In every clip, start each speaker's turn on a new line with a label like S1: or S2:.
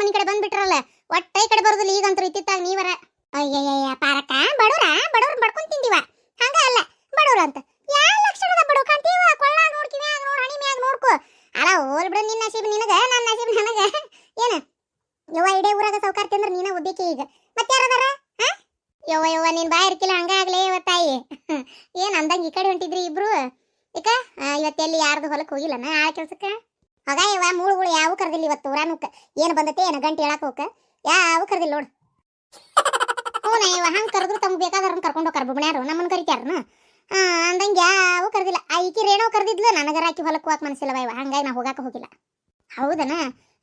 S1: ಮನೆ ಕಡೆ ಬಂದ್ಬಿಟ್ರಲ್ಲ ಒಟ್ಟ ಈ ಕಡೆ ಬರೋದಿಲ್ಲ ಈಗಂತೂ ಇತ್ತಿತ್ತಾಗ ನೀವರ. ಅಯ್ಯಯ್ಯ ಪಾರಕ ಬಡವ್ರ ಬಡವ್ರ ಬಡ್ಕೊಂಡ್ ತಿಂದಿವ. ಹಂಗ ಅಲ್ಲ, ಬಡವ್ರ ಅಂತ. ಯಾ ಲಕ್ಷಣದ ಬಡವ್ ಕಾಣ್ತೀವ? ಕೊಳ್ಳಾಗ ನೋಡ್ ಕಿವ್ಯಾಗ ನೋಡ್ ಹಣಿ ಮ್ಯಾಗ ನೋಡ್ಕೊ. ಅಲ್ಲ, ಹೋಲ್ ಬಿಡು ನಿನ್ನ ನಸೀಬ್ ನಿನಗ ನನ್ನ ನಸೀಬ್ ನನಗ. ಏನ? ಯವ್ವ, ಇಡೇ ಊರಾಗ ಸೌಕಾರ ತಿಂದ್ರ ನೀನ ಒಬ್ಬೇಕೆ ಈಗ? ಮತ್ತೆ ಯಾರದಾರ ಯವ್ವ ಯವ್ವ, ನೀನ್ ಬಾಯ್ ಇರ್ಕಿಲ್ಲ ಹಂಗಾಗ್ಲೇ ಯವ್ವ ತಾಯಿ. ಏನ್ ಅಂದಂಗ ಈ ಕಡೆ ಹೊಂಟಿದ್ರಿ ಇಬ್ರು? ಈಗ ಇವತ್ತೆಲ್ಲಿ ಯಾರ್ದು ಹೊಲಕ್ಕೆ ನಾ ಆ ಕೆಲ್ಸಕ್ಕ? ಆಗ ಇವ ಮೂಳುಗಳು ಯಾವ ಕರ್ದಿಲ್ಲ ಇವತ್ತು ಊರಾನುಕ. ಏನು ಬಂದತೆ ಏನು ಗಂಟೆ ಹೇಳಕ್ ಹೋಗ ಯಾವ ಕರ್ದಿಲ್ಲ ನೋಡು. ಹ್ಞೂ ಇವ ಹಂಗೆ ಕರೆದ್ರು ತಮ್ಗೆ ಬೇಕಾದ್ರನ್ನ ಕರ್ಕೊಂಡು ಹೋಗರ್ ಬುಬ್ಣ್ಯಾರು ನಮ್ಮನ್ನ ಕರಿತಾರನ ಅಂದಂಗೆ ಯಾವ ಕರ್ದಿಲ್ಲ. ಆ ಈಕಿ ರೇಣೋ ಕರೆದಿದ್ಲು ನನಗರ ಆಕಿ ಹೊಲಕ್ಕೆ ಹೋಗಕ್ಕೆ ಮನಸ್ಸಿಲ್ಲ ಇವ ಹಂಗಾಗಿ ನಾ ಹೋಗಕ್ಕೆ ಹೋಗಿಲ್ಲ. ಹೌದನ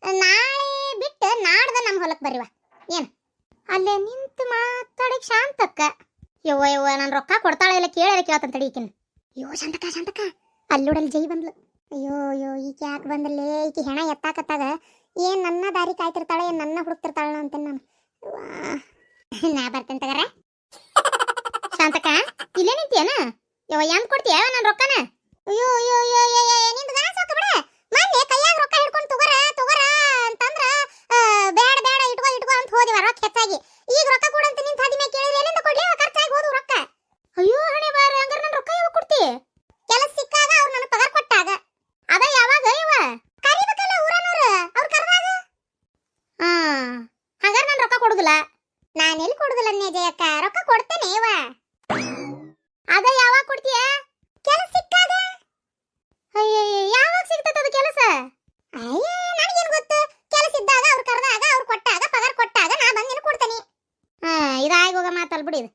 S1: ನಾಳೆ ಬಿಟ್ಟು ನಾಡ್ದ ನಮ್ಮ ಹೊಲಕ್ಕೆ ಬರಿವ ಏನು? ಅಲ್ಲೇ ನಿಂತು ಮಾತಾಡಕ್ಕೆ ಶಾಂತಕ್ಕ. ಯವ್ವ ಯವ್ವ ನಾನು ರೊಕ್ಕ ಕೊಡ್ತಾಳೆ ಇಲ್ಲ ಕೇಳಾರ ಕೇಳತ್ತಂತ ತಡೀಕಿನ ಅಯ್ಯೋ ಶಾಂತಕ್ಕ ಶಾಂತಕ ಅಲ್ಲೋಡಲ್ಲಿ ಜೈ ಬಂದ್ಲು. ಅಯ್ಯೋ ಅಯ್ಯೋ, ಈಕೆ ಯಾಕೆ ಬಂದಲ್ಲೇ ಈಕೆ ಹೆಣ ಎತ್ತಾಕತ್ತಾಗ. ಏನು ನನ್ನ ದಾರಿ ಕಾಯ್ತಿರ್ತಾಳೆ, ಏನು ನನ್ನ ಹುಡುಕ್ತಿರ್ತಾಳ ಅಂತ ನಾನು. ನಾ ಬರ್ತೇನೆ ತಗಾರ ಶಾಂತಕ ಇಲ್ಲೇ ನಿಂತಿಯನ ಯಾವ ಎಂದ್ ಕೊಡ್ತೀಯ ನನ್ನ ರೊಕ್ಕನ ಅಯ್ಯೋ ಅಯ್ಯೋ ಅಯ್ಯೋ ಅಯ್ಯೋ ಅಯ್ಯೋ, ನಿಂದು ಗಾನ ಸಾಕು ಬಿಡ ಮೊನ್ನೆ ಕೈಯಾಗ ರೊಕ್ಕ ಹಿಡ್ಕೊಂಡು ತಗೋರ ತಗೋರ ಅಂತಂದ್ರ ಆ, ಬ್ಯಾಡ ಬ್ಯಾಡ ಇಟ್ಕೋ ಇಟ್ಕೋ ಅಂತ ಹೋದಿವ ರೊಕ್ಕ ಹೆಚ್ಚಾಗಿ ಈಗ ರೊಕ್ಕ ಕೊಡಂತ ನಿಂತ ಹಾದಿ ಮ್ಯಾಗ ಕೇಳಿದ್ರೆ ಎಲ್ಲಿಂದ ಕೊಡ್ಲಿ ಅವ ಖರ್ಚಾಗಿ ಹೋದು ರೊಕ್ಕ ಅಯ್ಯೋ ಹಣೆ ಬಾರ ಹಂಗಾರ ನನ್ನ ರೊಕ್ಕ ಯಾವಾಗ ಕೊಡ್ತಿ ಕೆಲಸ ಸಿಕ್ಕಾಗ ಅವ್ರು ನನಗೆ ಪಗಾರ ಕೊಟ್ಟಾಗ ಅದ ಯಾವಾಗ ಇವ ಕರಿಬೇಕಲ್ಲ ಊರನವ್ರ ಅವ್ರು ಕರ್ದಾಗ ಹಾ ಹಂಗಾರ ನಾನು ರೊಕ್ಕ ಕೊಡುದಿಲ್ಲ. ನಾನು ಎಲ್ಲಿ ಕೊಡುದಿಲ್ಲ ಜಯಕ್ಕ? ರೊಕ್ಕ ಕೊಡ್ತೇನೆ ಇವ ಅದ ಯಾವಾಗ ಕೊಡ್ತೀಯ? ಕೆಲಸ ಸಿಕ್ಕಾಗ? ಅಯ್ಯಯ್ಯ, ಯಾವಾಗ ಸಿಗ್ತದ ಅದು ಕೆಲಸ? ಅಯ್ಯ, ನನಗೇನು ಗೊತ್ತು? ಕೆಲಸ ಇದ್ದಾಗ ಅವ್ರು ಕರೆದಾಗ, ಅವ್ರು ಕೊಟ್ಟಾಗ, ಪಗಾರ ಕೊಟ್ಟಾಗ ನಾ ಬಂದು ನಿನಗೆ ಕೊಡ್ತೇನೆ. ಇದಾಗಿ ಹೋಗ ಮಾತಲ್ ಬಿಡಿ ಇದು.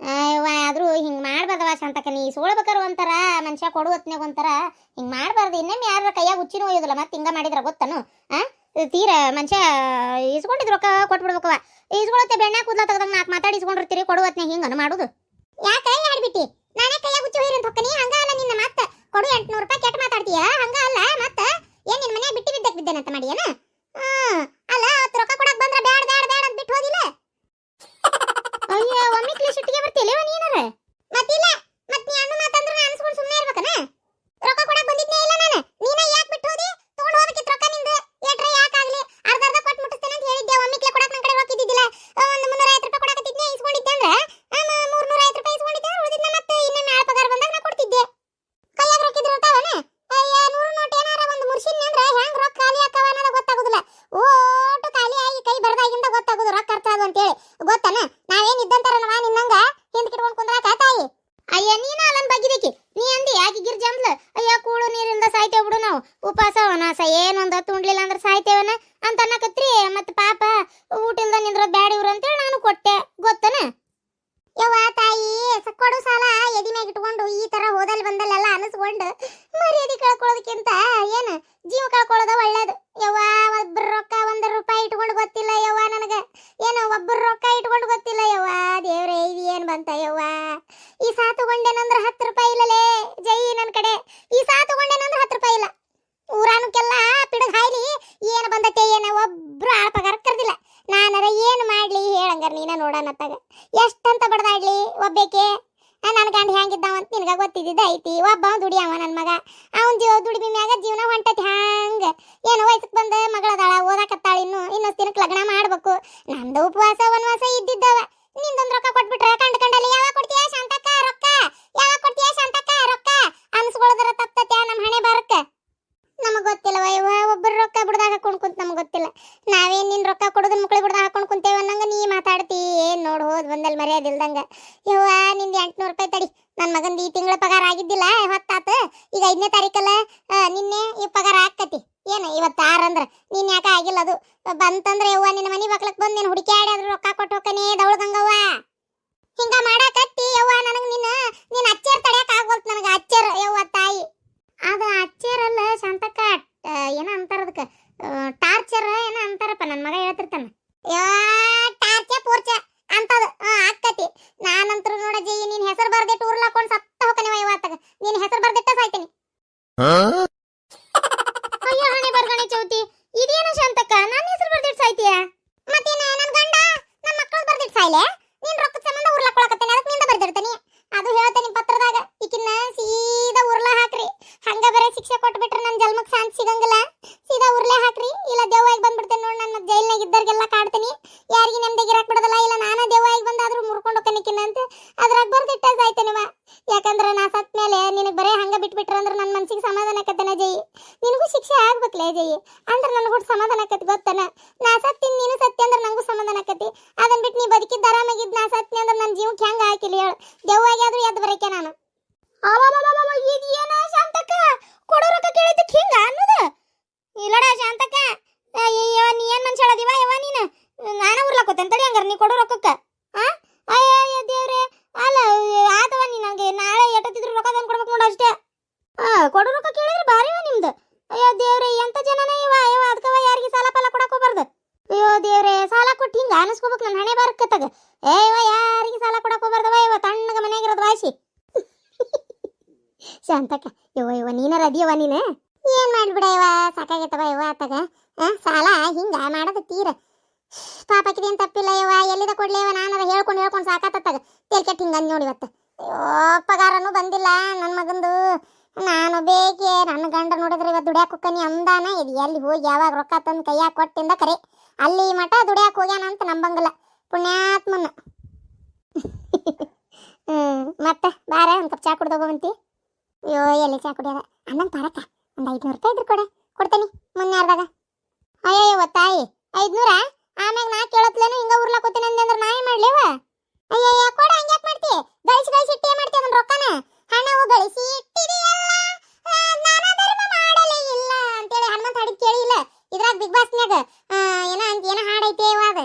S1: ಅಯ್ಯವ್ವ, ಆದ್ರೂ ಹಿಂಗ್ ಮಾಡ್ಬಾರ್ದವ ಶಾಂತಕ ನೀ ಸೋಳ್ಬೇಕಾರ ಒಂಥರ, ಮನುಷ್ಯ ಕೊಡು ಹೊತ್ನ್ಯಾಗ ಒಂಥರ. ಹಿಂಗ್ ಮಾಡ್ಬಾರ್ದು. ಇನ್ನೊಮ್ಮೆ ಯಾರ ಕೈಯಾಗ ಹುಚ್ಚಿನೂ ಒಯ್ಯೋದಿಲ್ಲ. ಮತ್ತೆ ಹಿಂಗ ಮಾಡಿದ್ರ ಗೊತ್ತನು? ಆ? ತೀರ ಮನುಷ್ಯ ಇಸ್ಕೊಂಡಿದ್ ರೊಕ್ಕ ಕೊಟ್ಬಿಡ್ಬೇಕವ ಇಸ್ಕೊಳತ್ತೆ ಬೆಣ್ಣೆ ಕೂದ್ಲ ತೆಗ್ದಾಗ ನಾಲ್ಕು ಮಾತಾಡಿ ಇಸ್ಕೊಂಡಿರ್ತೀರಿ ಕೊಡು ಹೊತ್ನ್ಯಾಗ ಹಿಂಗನು ಮಾಡುದು. ಯಾಕೆ ಆಡ್ಬಿಟ್ಟಿ? ನಾನೇ ಕೈಯಾಗ ಉಚ್ಚಿ ಹೋಯ್ರಿ ಅಂತ ಹೊಕ್ಕನಿ? ಹಂಗ ಅಲ್ಲ ನಿನ್ನ ಮತ್ತ ಕೊಡು ಎಂಟ್ನೂರು ರೂಪಾಯಿ ಕೆಟ್ಟ ಮಾತಾಡ್ತೀಯ? ಹಂಗ ಅಲ್ಲ ಮತ್ತ ಏನ್ ನಿನ್ ಮನ್ಯಾಗ ಬಿಟ್ಟಿ ಬಿದ್ದಕ್ ಬಿದ್ದೇನಂತ ಹ್ಮ್. ಅಲ್ಲ ಅವತ್ತು ರೊಕ್ಕ ಕೊಡಕ್ ಬಂದ್ರ ಬ್ಯಾಡ ಬ್ಯಾಡ ಬ್ಯಾಡ ಅಂತ ಬಿಟ್ಟು ಹೋದಿಲ್ಲ? ಅಯ್ಯ ಒಮ್ಮಿಕ್ಲಿ ಸಿಟ್ಟಿಗೆ ಬರ್ತಿಲ್ಲ ನೀನರ ಮತ್ತಿಲ್ಲ ಮತ್ ನೀ ಅಣ್ಣ ಮಾತಂದ್ರ ನಾನು ಅನ್ಸ್ಕೊಂಡು ಸುಮ್ಮನೆ ಇರ್ಬೇಕನ ರೊಕ್ಕ ಕೊಡಕ್ ಬಂದಿದ್ನೇ ಇಲ್ಲ ನಾನು ನೀನ ಯಾಕೆ ಬಿಟ್ಟು ಹೋದಿ ತಗೊಂಡ್ ಹೋಗ್ಬೇಕಿತ್ತು ರೊಕ್ಕ ನಿಂದು ಏಟ್ರ ಯಾಕಾಗ್ಲಿ ಅರ್ಧ ಅರ್ಧ ಕೊಟ್ಟು ಮುಟ್ಟಿಸ್ತೇನೆ ಅಂತ ಹೇಳಿದ್ದೆ ಒಮ್ಮಿಕ್ಲೆ ಕೊಡಕ್ ನನ್ನ ಕಡೆ ರೊಕ್ಕ ಇದ್ದಿದ್ದಿಲ್ಲ ಒಂದು ಮುನ್ನೂರ ಐವತ್ತು ರೂಪಾಯಿ ಕೊಡಕತ್ತಿದ್ನೆ ಇಸ್ಕೊಂಡಿದ್ದೆ ಅಂದ್ರೆ ಮೂರ್ನೂರ ಐವತ್ತು ರೂಪಾಯಿ ಇಸ್ಕೊಂಡಿದ್ದೆ ಉಳಿದಿದ್ನ ಮತ್ತೆ ಇನ್ನೊಮ್ಮೆ ಆಳ ಪಗಾರ ಬಂದಾಗ ನಾ ಕೊಡ್ತಿದ್ದೆ ಕೈಯಾಗ ರೊಕ್ಕ ಇದ್ರೆ ಇರ್ತಾವನ ಅಯ್ಯ ನೂರು ನೋಟ್ ಏನಾರ ಒಂದು ಮುರ್ಸಿನ್ ಅಂದ್ರೆ ಹೆಂಗ್ ರೊಕ್ಕ ಖಾಲಿ ಆಕ್ಕವ ಅನ್ನೋದು ಗೊತ್ತಾಗುದಿಲ್ಲ ಓಟು ಖಾಲಿ ಆಗಿ ಕೈ ಬರದಾಗಿಂದ ಗೊತ್ತಾಗುದು ರೊಕ್ಕ ಖರ್ಚಾದು ಅಂತೇಳಿ ಗೊತ್ತನ ನಾವೇನ್ ಇದ್ದಂತಾರ ನವ ನಿನ್ನಂಗ ಹಿಂದ್ ಕಿಟ್ಕೊಂಡ್ ಕುಂದ್ರಾಕ ತಾಯಿ ಅಯ್ಯ ನೀನ ಅಲ್ಲನ್ ಬಗ್ಗಿದಕ್ಕೆ ನೀ ಅಂದಿ ಯಾಕೆ ಗಿರ್ಜಂದ್ಲ ಅಯ್ಯ ಕೂಳು ನೀರಿಂದ ಸಾಯ್ತೇವ್ ಬಿಡು ನಾವು ಉಪವಾಸ ಅವನಾಸ ಏನೊಂದ್ ಹೊತ್ತು ಉಣ್ಲಿಲ್ಲ ಅಂದ್ರೆ ಸಾಯ್ತೇವನ ಅಂತ ಅನ್ನಕತ್ರಿ ಮತ್ ಪಾಪ ಊಟ ಇಲ್ದ ನಿಂದ್ರೋದ್ ಬ್ಯಾಡ ಇವ್ರು ಅಂತೇಳಿ ನಾನು ಕೊಟ್ಟೆ ಗೊತ್ತನ ಯವ್ವ ತಾಯಿ ಸ- ಕೊಡು ಸಾಲ ಎದಿ ಮ್ಯಾಗ ಇಟ್ಕೊಂಡು ಈ ತರ ಹೋದಲ್ ಬಂದಲ್ಲೆಲ್ಲ ಅನಿಸ್ಕೊಂಡು ಕಳ್ಕೊಳ್ಳೋದಕ್ಕಿಂತ ಏನು ಜೀವ ಕಳ್ಕೊಳ್ಳೋದ ಒಳ್ಳೇದು. ಯವ್ವ ಒಬ್ಬರು ರೊಕ್ಕ ಒಂದು ರೂಪಾಯಿ ಇಟ್ಕೊಂಡು ಗೊತ್ತಿಲ್ಲ ಯವ್ವ ನನಗೆ. ಏನು ಒಬ್ಬರು ರೊಕ್ಕ ಇಟ್ಕೊಂಡು ಗೊತ್ತಿಲ್ಲ ಯವ್ವ. ದೇವ್ರೆ ಇದು ಏನು ಬಂತ ಯವ್ವ? ಈ ಸಾ ತಗೊಂಡೇನಂದ್ರೆ ಹತ್ತು ರೂಪಾಯಿ ಇಲ್ಲಲೇ? ಜೈ ನನ್ನ ಕಡೆ. ಈ ಸಾ ತಗೊಂಡೇನಂದ್ರೆ ಹತ್ತು ರೂಪಾಯಿ ಇಲ್ಲ. ಊರಾನಕ್ಕೆಲ್ಲ ಪಿಡಗ್ ಹಾಯ್ಲಿ. ಏನು ಬಂದತೆ ಏನೋ ಒಬ್ರು ಆಳ ಪಗಾರ ಕರ್ದಿಲ್ಲ. ನಾನರ ಏನು ಮಾಡ್ಲಿ ಹೇಳಂಗಾರ ನೀನ ನೋಡನತ್ತಾಗ. ಎಷ್ಟಂತ ಬಡ್ದಾಡ್ಲಿ ಒಬ್ಬೇಕೆ? ನನ್ನ ಹೆಂಗಿದ್ದಾವ ಅಂತ ನಿನಗ ಗೊತ್ತಿದ್ದಿದ್ದ ಐತಿ. ಒಬ್ಬ ದುಡಿಯವ ನನ್ನ ಮಗ. ಅವನ್ ಜೀವ ದುಡಿಮೆ ಮ್ಯಾಗ ಜೀವನ ಹೊಂಟತಿ ಹ್ಯಾಂಗ? ಏನು ವಯಸ್ಸಕ್ಕೆ ಬಂದ ಮಗಳದಾಳ, ಓದಾಕತ್ತಾಳ ಇನ್ನು. ಇನ್ನೊಂದು ದಿನಕ್ಕೆ ಲಗ್ನ ಮಾಡಬೇಕು. ನಂದು ಉಪವಾಸ, ವನವಾಸ ಇದ್ದಿದ್ದವ. ನಿಂದೊಂದು ರೊಕ್ಕ ಕೊಟ್ಬಿಟ್ರೆ ಕಂಡು ಕಂಡಲ್ಲಿ ಯಾವಾಗ ಕೊಡ್ತೀಯ ಶಾಂತಕ್ಕ ರೊಕ್ಕ? ಯಾವಾಗ ಕೊಡ್ತೀಯ ಶಾಂತಕ್ಕ ರೊಕ್ಕ? ಅನ್ಸ್ಕೊಳ್ಳೋದ್ರ ತಪ್ತತ್ಯ ನಮ್ಮ ಹಣೆ ಬರಕ್ಕ ನಮಗೆ ಗೊತ್ತಿಲ್ಲ ವಯ್ವ ಒಬ್ಬರು ರೊಕ್ಕ ಬಿಡ್ದಾಗ ಹಾಕೊಂಡು ಕುಂತ ನಮ್ಗೆ ಗೊತ್ತಿಲ್ಲ. ನಾವೇನ್ ನಿನ್ ರೊಕ್ಕ ಕೊಡೋದನ್ನ ಮಕ್ಳಿಗೆ ಬಿಡ್ದಾಗ ಹಾಕೊಂಡು ಕುಂತೇವೆ ಅನ್ನಂಗ ನೀ ಮಾತಾಡ್ತಿ. ಏನ್ ನೋಡಿ ಹೋದ್ ಬಂದಲ್ಲಿ ಮರ್ಯಾದಿಲ್ದಂಗ ಯವ್ವ ನಿಂದ ಎಂಟ್ನೂರು ರೂಪಾಯಿ ತಡಿ ನನ್ನ ಮಗಂದು ಈ ತಿಂಗಳ ಪಗಾರ ಆಗಿದ್ದಿಲ್ಲ ಹೊತ್ತಾತ ಈಗ ಐದನೇ ತಾರೀಕಲ್ಲ ನಿನ್ನೆ ಈ ಪಗಾರ ಆಕ್ಕತಿ ಏನು, ಇವತ್ತು ಆರು ಅಂದ್ರ? ನೀನ್ ಯಾಕೆ ಆಗಿಲ್ಲ ಅದು? ಬಂತಂದ್ರೆ ಯವ್ವ, ನಿನ್ನ ಮನಿ ಬಕ್ಲಕ್ಕೆ ಬಂದ್ ನೀನು ಹುಡುಕ್ಯಾಡಿ ಅದ್ರ ರೊಕ್ಕ ಕೊಟ್ಟು ಹೋಕನೇ ದೌಳ್ದಂಗವ್ವ ಹಿಂಗ ಮಾಡಾಕತ್ತಿ ಯವ್ವ ನನಗ್ ನಿನ್ನ ನೀನ್ ಅಚ್ಚರ್ ತಡ್ಯಾಕ ಆಗೋಲ್ತ್ ನನಗ ಅಚ್ಚರ್ ಯವ್ವ ತಾಯಿ ಅದ ಅಚ್ಚರಲ್ಲ ಶಾಂತಕ್ಕ ಆ, ಏನ ಅಂತಾರ ಅದಕ್ಕ ಟಾರ್ಚರ್ ಏನ ಅಂತಾರಪ್ಪ ನನ್ನ ಮಗ ಹೇಳ್ತಿರ್ತಾನ ಯಾ ಟಾರ್ಚೆ ಪೂರ್ಚ ಅಂತದ ಆಕ್ಕತಿ ನಾನಂತ್ರ ನೋಡ ಜೈ ನಿನ್ ಹೆಸರು ಬರ್ದೆ ಟೂರ್ ಹಾಕೊಂಡ್ ಸತ್ತ ಹೋಕನೆ ಇವತ್ತಾಗ ನಿನ್ ಹೆಸರು ಬರ್ದಿಟ್ಟ ಸಾಯ್ತೀನಿ ಅಯ್ಯೋ ಹಣೆ ಬರ್ಗಣೆ ಚೌತಿ ಇದೇನು ಶಾಂತಕ್ಕ ನನ್ನ ಹೆಸರು ಬರ್ದಿಟ್ಟು ಸಾಯ್ತೀಯ ಮತ್ತೇನ ನನ್ ಗಂಡ ನನ್ನ ಮಕ್ಕಳು ಬರ್ದಿಟ್ಟು ಸಾಯ್ಲೆ ನೀನ್ ರೊಕ್ಕದ ಸಂಬಂಧ ಉರ್ಲಾಕೊಳಕತ್ತೇನೆ ಅದಕ್ಕೆ ನಿಂದ ಬರ್ದಿಡ್ತೀನಿ ಅದು ಹೇಳ್ತೇನೆ ಪತ್ರದಾಗ ಈಕಿನ್ನ ಸೀದಾ ಉರ್ಲ ಹಾಕ್ರಿ ಹಂಗ ಬರೇ ಶಿಕ್ಷೆ ಕೊಟ್ಬಿಟ್ರೆ ನನ್ನ ಜನ್ಮಕ್ ಶಾಂತಿ ಸಿಗಂಗಿಲ್ಲ ಆಗ್ಬೇಕಲೇ ಜೈ ಅಂದ್ರೆ ನನಗೆ ಸಮಾಧಾನ ಆಕತಿ ಗೊತ್ತನ? ನಾ ಸತ್ತಿನ ನೀನು ಸತ್ಯ ಅಂದ್ರೆ ನಂಗೂ ಸಮಾಧಾನ ಆಕತಿ. ಅದನ್ನ ಬಿಟ್ಟು ನೀ ಬದುಕಿದ್ದ ಆರಾಮಾಗಿದ್ದು ನಾ ಸತ್ಯ ಅಂದ್ರೆ ನನ್ನ ಜೀವಕ್ಕೆ ಹೆಂಗೆ ಹಾಕಿಲ್ಲ ಹೇಳು. ಆದ್ರೂ ಎದ್ದು ಬರಕ್ಕೆ ನಾನು. ಇದು ಏನ ಶಾಂತಕ್ಕ? ಕೊಡೋ ಕೇಳಿದ್ದಕ್ಕೆ ಹಿಂಗ ಅನ್ನೋದು? ಇಲ್ಲಡ ಶಾಂತಕ್ಕ ಅಯ್ಯಯ್ಯೋ ನೀ ಏನ್ ಮನ್ಸಾಳದಿವ ಯವ್ವ ನೀನು ನಾನ ಉರ್ಲಾಕೋತೇನ್ ತಡಿ ಹಂಗಾರ ನೀ ಕೊಡೋ ರೊಕ್ಕಕ್ಕ ಆ ಅಯ್ಯಯ್ಯ ದೇವ್ರೆ ಅಲ್ಲ ಆತವ ನೀ ನಂಗೆ ನಾಳೆ ಎಟ್ಟತ್ತಿದ್ರು ರೊಕ್ಕ ತಂದು ಕೊಡ್ಬೇಕು ನೋಡು ಅಷ್ಟೇ ಆ ಕೊಡೋ ರೊಕ್ಕ ಕೇಳಿದ್ರೆ ಭಾರಿವ ನಿಮ್ದು ಅಯ್ಯೋ ದೇವ್ರೆ ಎಂತ ಜನನ ಇವ ಇವ ಅದಕ್ಕವ ಯಾರಿಗೆ ಸಾಲ ಪಾಲ ಕೊಡಕ್ ಹೋಗ್ಬಾರ್ದು ಅಯ್ಯೋ ದೇವ್ರೆ ಸಾಲ ಕೊಟ್ಟು ಹಿಂಗ ಅನಿಸ್ಕೋಬೇಕು ನನ್ನ ಹಣೆ ಬಾರಕ್ಕತ್ತಾಗ ಏ, ಇವ ಯಾರಿಗೆ ಸಾಲ ಕೊಡಕ್ ಹೋಗ್ಬಾರ್ದವ? ಇವ ತಣ್ಣಗ ಮನೆಯಾಗಿರೋದು ವಾಸಿ. ಶಾಂತಕ್ಕ ಯವ್ವ ಇವ ನೀನಾರ ಅದಿಯವ ನೀನು? ಏನ್ ಮಾಡ್ಬಿಡ ಯವ್ವ ಸಾಕಾಗೈತವ ಯವ್ವ ಆತಾಗ ಸಾಲ ಹಿಂಗ ಮಾಡೋದು ತೀರ. ಪಾಪಕ್ಕಿದೇನು ತಪ್ಪಿಲ್ಲ ಇವ? ಎಲ್ಲಿದ ಕೊಡ್ಲಿ ಇವ? ನಾನಾರ ಹೇಳ್ಕೊಂಡು ಹೇಳ್ಕೊಂಡು ಸಾಕಾತತ್ತಾಗ ತೇಲ್ ಕೆಟ್ಟ ಹಿಂಗ ಅಂದ್ ನೋಡಿ ಇವತ್ತು. ಪಗಾರನು ಬಂದಿಲ್ಲ ನನ್ನ ಮಗಂದು. ನಾನು ಬೇಕೆ? ನನ್ನ ಗಂಡ ನೋಡಿದ್ರೆ ಇವತ್ತು ದುಡ್ಯಾಕ ಅಂದಾನ? ಇದು ಎಲ್ಲಿ ಹೋಗಿ ಯಾವಾಗ ರೊಕ್ಕ ತಂದು ಕೈಯಾಗ ಕೊಟ್ಟಿಂದ ಕರೆ. ಅಲ್ಲಿ ಮಠ ದುಡಿಯಾಕ ಹೋಗ್ಯಾನ ಅಂತ ನಂಬಂಗಿಲ್ಲ. ಪುಣ್ಯಾತ್ಮನ. ಮತ್ತೆ ಬಾರ, ಒಂದು ಕಪ್ ಚಾ ಕುಡ್ದೋಗಂತಿ ಅಯ್ಯೋ, ಎಲ್ಲಿ ಚಾ ಕುಡಿಯೋದ? ಅಣ್ಣ ತರಕ ಒಂದು ಐದ್ನೂರು ರೂಪಾಯಿ ಇದ್ರು ಕೊಡೆ. ಕೊಡ್ತೇನೆ ಮೊನ್ನೆ ಅಯ್ಯೋ ತಾಯಿ, ಐದ್ನೂರ? ಆಮ್ಯಾಗ ನಾ ಕೇಳತ್ಲೇನು ಹಿಂಗ ಉರ್ಲಾಕೋತೀನಿ ಅಂದ್ರೆ ನಾ ಏನ್ ಮಾಡ್ಲೇವ? ಅಯ್ಯಯ್ಯ, ಕೊಡ ಹಂಗ್ಯಾಕ್ ಮಾಡ್ತಿ? ಗಳಿಸಿ ಗಳಿಸಿ ಇಟ್ಟೆ ಮಾಡ್ತಿ ಅದನ್ನ ರೊಕ್ಕನ? ಹಣವು ಗಳಿಸಿ ಇಟ್ಟಿದೆಯಲ್ಲ, ನಾನ ಧರ್ಮ ಮಾಡಲೇ ಇಲ್ಲ ಅಂತೇಳಿ ಹನುಮಂತ ಹಾಡಿದ್ ಕೇಳಿ ಇಲ್ಲ. ಇದ್ರಾಗ ಬಿಗ್ ಬಾಸ್ನ್ಯಾಗ ಆ, ಏನ ಅಂತ ಏನ ಹಾಡೈತೆ ಅದ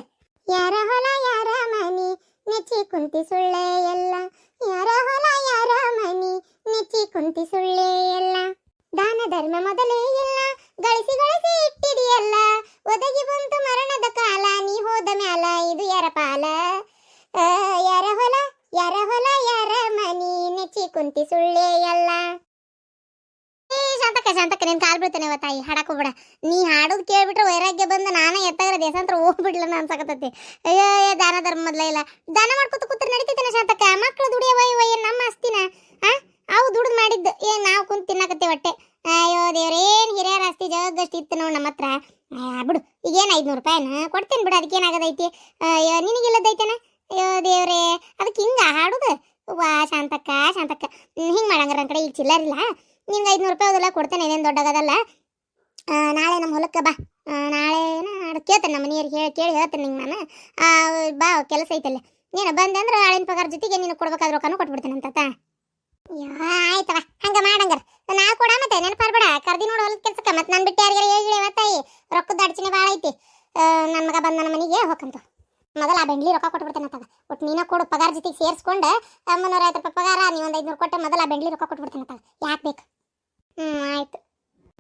S1: ಯಾರ ಹೊಲ ಯಾರ ಮನಿ ನೆಚ್ಚಿ ಕುಂತಿ ಸುಳ್ಳೆ ಎಲ್ಲ. ಯಾರ ಹೊಲ, ಯಾರ ಮನಿ, ನೆಚ್ಚಿ ಕುಂತಿ ಸುಳ್ಳೆ ಎಲ್ಲ. ದಾನ ಧರ್ಮ ಮೊದಲೇ ಎಲ್ಲ. ಗಳಿಸಿ ಗಳಿಸಿ ಇಟ್ಟಿದೆಯಲ್ಲ. ಒದಗಿ ಬಂತು ಮರಣದ ಕಾಲ. ನೀ ಹೋದ ಮ್ಯಾಲ ಇದು ಯಾರ ಪಾಲ? ಯಾರ ಹೊಲ ಯಾರ ಹೊಲ, ಯಾರ ಮನಿ, ನೆಚ್ಚಿ ಕುಂತಿ ಸುಳ್ಳೆ ಎಲ್ಲ. ಶಾಂತಕ್ಕ ಶಾಂತಕ್ಕ ನಿನ್ ಕಾಲ್ ಬೀಳ್ತಾನೆ ಅವ ತಾಯಿ ಹಾಡಕ್ ಹೋಗ್ಬೇಡ. ನೀ ಹಾಡೋದು ಕೇಳ್ಬಿಟ್ರೆ ವೈರಾಗ್ಯ ಬಂದು ನಾನೇ ಎತ್ತಾಗ್ರ ದೇಶಾಂತರ ಹೋಗ್ಬಿಡ್ಲನ ಅನ್ಸಕತ್ತೈತಿ. ಅಯ್ಯೋ ದಾನ ಧರ್ಮ ಮೊದ್ಲ ಇಲ್ಲ. ದಾನ ಮಾಡ್ಕೊತ ಕೂತ್ರ ನಡೀತೈತೆ ಶಾಂತಕ್ಕ? ಮಕ್ಳು ದುಡಿಯವ ಇವ ಏನ್ ನಮ್ಮ ಆಸ್ತಿನ? ಆ? ಅವು ದುಡ್ದು ಮಾಡಿದ್ದು, ಏ, ನಾವು ಕುಂತ ತಿನ್ನಕತ್ತೇವೆ ಹೊಟ್ಟೆ. ಅಯ್ಯೋ, ದೇವ್ರ, ಏನ್ ಹಿರಿಯರ ಆಸ್ತಿ ಜಗದಷ್ಟು ಇತ್ತು ನೋಡ್ ನಮ್ಮ ಹತ್ರ ಬಿಡು, ಈಗೇನ್ ಐದುನೂರು ರೂಪಾಯಿನ? ಕೊಡ್ತೇನೆ ಬಿಡು ಅದಕ್ಕೆ ಏನಾಗದೈತಿ ಅಯ್ಯೋ ನಿನಗಿಲ್ಲದೈತೇನ ಅಯ್ಯೋ, ದೇವ್ರೇ ಅದಕ್ಕೆ ಹಿಂಗ ಹಾಡುದು? ವಾ, ಶಾಂತಕ್ಕ ಶಾಂತಕ್ಕ. ಹಿಂಗೆ ಮಾಡಂಗಾರ ಕಡೆ, ಈಗ ಚಿಲ್ಲರಿಲ್ಲ ನಿಂಗೆ ಐದ್ನೂರು ರೂಪಾಯಿ ಅದೆಲ್ಲ ಕೊಡ್ತೇನೆ ಇದೇನು ದೊಡ್ಡಗದಲ್ಲ. ಆ, ನಾಳೆ ನಮ್ಮ ಹೊಲಕ್ಕೆ ಬಾ. ಆ, ನಾಳೆ ನಾಳೆ ಕೇಳ್ತೇನೆ ನಮ್ಮ ಮನೆಯವ್ರಿಗೆ ಹೇಳಿ ಕೇಳಿ ಹೇಳ್ತೇನೆ ನಿಂಗೆ ನಾನು. ಬಾ ಕೆಲಸ ಐತಲ್ಲ ನೀನು ಬಂದೆ ಅಂದ್ರೆ ಆಳಿನ ಪಗಾರ ಜೊತೆಗೆ ನೀನು ಕೊಡ್ಬೇಕಾದ್ರೆ ರೊಕ್ಕನೂ ಕೊಟ್ಬಿಡ್ತೇನೆ ಅಂತ ಆಯ್ತವ ಹಂಗ ಮಾಡಂಗಾರ. ನಾ ಕೊಡ ಮತ್ತೆ ನೆನಪಾರ್ಬೇಡ ಕರ್ದಿ ನೋಡು ಹೊಲದ ಕೆಲಸಕ್ಕೆ. ಮತ್ತೆ ನಾನು ಬಿಟ್ಟು ಯಾರಿಗಾರ ಹೇಳಿ ತಾಯಿ ರೊಕ್ಕದ ಅಡಚಣೆ ಭಾಳ ಐತಿ. ನನ್ನ ಮಗ ಬಂದ ನನ್ನ ಮನೆಗೆ ಹೋಗಂತ ಮೊದಲ ಆ ಬೆಂಡ್ಲಿ ರೊಕ್ಕ ಕೊಟ್ಬಿಡ್ತೇನೆ ಅಂತ ಒಟ್ಟು ನೀನ ಕೊಡು, ಪಗಾರ ಜೊತೆಗೆ ಸೇರಿಸ್ಕೊಂಡು ಮುನ್ನೂರ ಐವತ್ತು ರೂಪಾಯಿ ಪಗಾರ, ನೀವು ಒಂದು ಐದುನೂರು ಕೊಟ್ಟು ಮೊದಲ ಆ ಬೆಂಡ್ಲಿ ರೊಕ್ಕ ಕೊಟ್ಬಿಡ್ತೇನೆ ಅಂತ ಯಾಕೆ ಬೇಕು? ಹ್ಞೂ ಆಯ್ತು.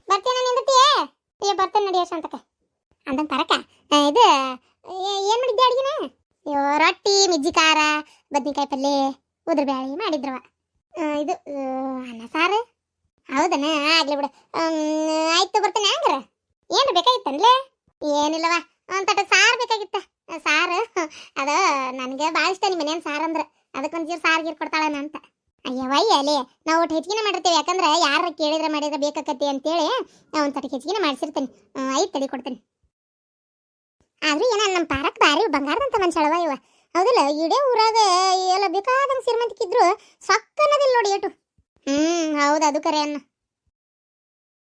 S1: ಬರ್ತೇನೆ ನಿಂದತಿಯೇ ಅಯ್ಯೋ, ಬರ್ತೇನೆ ನಡಿಯ ಶಾಂತಕ ಅಂದಂಗೆ ತರಕ? ಇದು ಏನು ಮಾಡಿದ್ದೆ ಅಡಿಗೆನ? ಅಯ್ಯೋ, ರೊಟ್ಟಿ, ಮಿಜ್ಜಿ ಖಾರ, ಬದ್ನಿಕಾಯಿ ಪಲ್ಯ, ಉದ್ರ ಬ್ಯಾಳಿ ಮಾಡಿದ್ರವ. ಇದು ಅನ್ನ ಸಾರು? ಹೌದನ? ಆಗ್ಲಿ ಬಿಡು. ಆಯ್ತು, ಬರ್ತೇನೆ ಹಂಗಾರ. ಏನು ಬೇಕಾಗಿತ್ತನ್ಲೇ? ಏನಿಲ್ಲವಾ. ತಟ ಸಾರು ಬೇಕಾಗಿತ್ತ. ಸಾರು, ಅದ ನನಗೆ ಭಾಳ ಇಷ್ಟ ನಿಮ್ಮ ಮನೇನು ಸಾರು ಅಂದ್ರೆ. ಅದಕ್ಕೆ ಒಂಚೂರು ಸಾರು ಗೀರ್ ಕೊಡ್ತಾಳನ ಅಂತ. ಅಯ್ಯವ್ವಯ್ಯ ಅಲೆ ನಾವು ಒಟ್ಟು ಹೆಚ್ಚಿಗೆ ಮಾಡಿರ್ತೀವಿ. ಯಾಕಂದ್ರೆ ಯಾರು ಕೇಳಿದ್ರೆ ಮಾಡಿದ್ರೆ ಬೇಕಾಕತಿ ಅಂತೇಳಿ ಒಂದು ತಟಕ್ಕೆ ಹೆಚ್ಚಿಗೆ ಮಾಡಿಸಿರ್ತೀನಿ. ಐದು ತಡಿ ಕೊಡ್ತೀನಿ. ಆದ್ರೂ ಏನ ನಮ್ಮ ಪಾರಕ್ ಬಾರಿ ಬಂಗಾರದಂತ ಮನುಷ್ಯಳವ ಇವ. ಹೌದಲ್ಲ, ಇಡೇ ಊರಾಗ ಎಲ್ಲ ಬೇಕಾದಂಗೆ ಸಿರಿಮಂತಿಕಿದ್ರು ಸೊಕ್ಕ ಅನ್ನೋದಿಲ್ಲ ನೋಡಿ ಏಟು. ಹ್ಞೂ ಹೌದು, ಅದು ಕರೆ ಅನ್ನ.